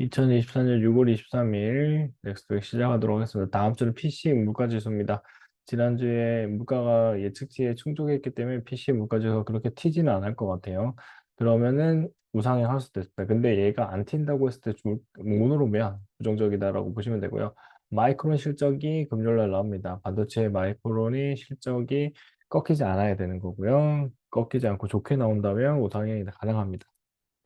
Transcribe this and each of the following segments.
2024년 6월 23일 넥스트백 시작하도록 하겠습니다. 다음 주는 PC 물가지수입니다. 지난주에 물가가 예측치에 충족했기 때문에 PC 물가지수가 그렇게 튀지는 않을 것 같아요. 그러면은 우상향 할 수도 있습니다. 근데 얘가 안 튄다고 했을 때 보면 부정적이다라고 보시면 되고요. 마이크론 실적이 금요일날 나옵니다. 반도체 마이크론이 실적이 꺾이지 않아야 되는 거고요. 꺾이지 않고 좋게 나온다면 우상향이 가능합니다.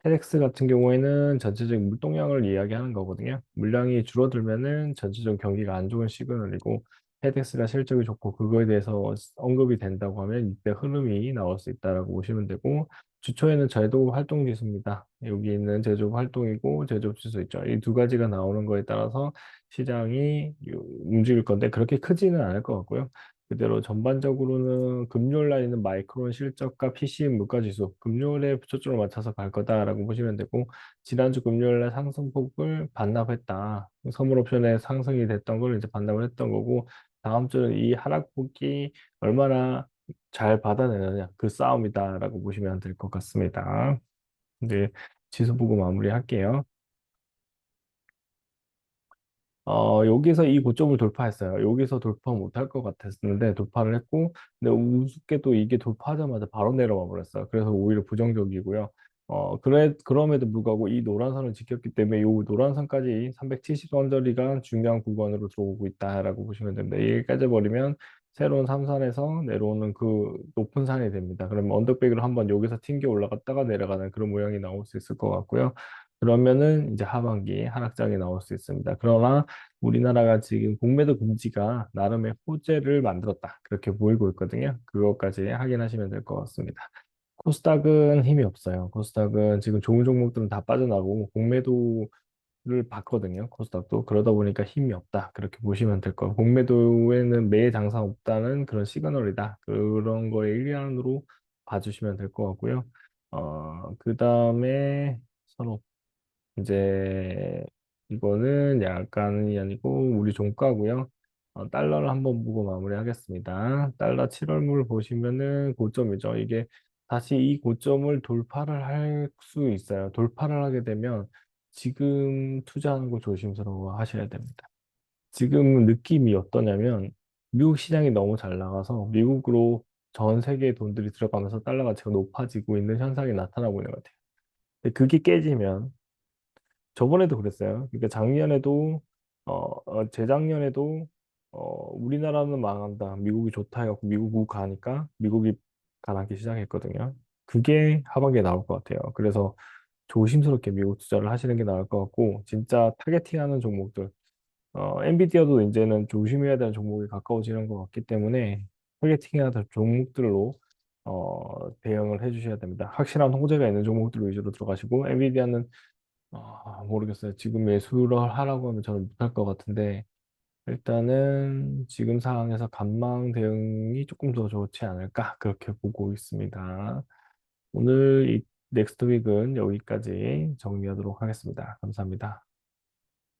테덱스 같은 경우에는 전체적인 물동량을 이야기하는 거거든요. 물량이 줄어들면은 전체적 경기가 안 좋은 시그널이고 테덱스가 실적이 좋고 그거에 대해서 언급이 된다고 하면 이때 흐름이 나올 수 있다라고 보시면 되고 주초에는 제조업 활동 지수입니다. 여기 있는 제조업 활동이고 제조업 지수 있죠. 이 두 가지가 나오는 거에 따라서 시장이 움직일 건데 그렇게 크지는 않을 것 같고요. 그대로 전반적으로는 금요일 날 있는 마이크론 실적과 PC 물가지수, 금요일에 초점을 맞춰서 갈 거다라고 보시면 되고, 지난주 금요일 날 상승폭을 반납했다. 선물 옵션에 상승이 됐던 걸 이제 반납을 했던 거고, 다음 주는 이 하락폭이 얼마나 잘 받아내느냐, 그 싸움이다라고 보시면 될 것 같습니다. 이제 지수 보고 마무리할게요. 어, 여기서 이 고점을 돌파했어요. 여기서 돌파 못할 것 같았는데 돌파를 했고, 근데 우습게도 이게 돌파하자마자 바로 내려와 버렸어요. 그래서 오히려 부정적이고요. 어, 그래, 그럼에도 불구하고 이 노란 선을 지켰기 때문에 이 노란 선까지 370원짜리가 중요한 구간으로 들어오고 있다라고 보시면 됩니다. 이게 깨져버리면 새로운 삼산에서 내려오는 그 높은 산이 됩니다. 그러면 언덕배기로 한번 여기서 튕겨 올라갔다가 내려가는 그런 모양이 나올 수 있을 것 같고요. 그러면은 이제 하반기 하락장이 나올 수 있습니다. 그러나 우리나라가 지금 공매도 금지가 나름의 호재를 만들었다. 그렇게 보이고 있거든요. 그것까지 확인하시면 될 것 같습니다. 코스닥은 힘이 없어요. 코스닥은 지금 좋은 종목들은 다 빠져나가고 공매도를 받거든요. 코스닥도 그러다 보니까 힘이 없다. 그렇게 보시면 될 거예요. 공매도에는 매 장사 없다는 그런 시그널이다. 그런 거의 일환으로 봐주시면 될 것 같고요. 어, 그 다음에 서로 이제 이거는 약간이 아니고 우리 종가고요. 어, 달러를 한번 보고 마무리하겠습니다. 달러 7월물 보시면은 고점이죠. 이게 다시 이 고점을 돌파를 할 수 있어요. 돌파를 하게 되면 지금 투자하는 거 조심스러워 하셔야 됩니다. 지금 느낌이 어떠냐면 미국 시장이 너무 잘 나가서 미국으로 전 세계의 돈들이 들어가면서 달러 가치가 높아지고 있는 현상이 나타나고 있는 것 같아요. 근데 그게 깨지면 저번에도 그랬어요. 그러니까 작년에도 어, 어, 재작년에도 어, 우리나라는 망한다. 미국이 좋다 해 갖고 미국 가니까 미국이 가라앉기 시작했거든요. 그게 하반기에 나올 것 같아요. 그래서 조심스럽게 미국 투자를 하시는 게 나을 것 같고 진짜 타겟팅하는 종목들 어, 엔비디아도 이제는 조심해야 되는 종목이 가까워지는 것 같기 때문에 타겟팅해야 될 종목들로 어, 대응을 해 주셔야 됩니다. 확실한 호재가 있는 종목들 위주로 들어가시고 엔비디아는 아, 모르겠어요. 지금 매수를 하라고 하면 저는 못할 것 같은데, 일단은 지금 상황에서 간망 대응이 조금 더 좋지 않을까, 그렇게 보고 있습니다. 오늘 이 넥스트 윅은 여기까지 정리하도록 하겠습니다. 감사합니다.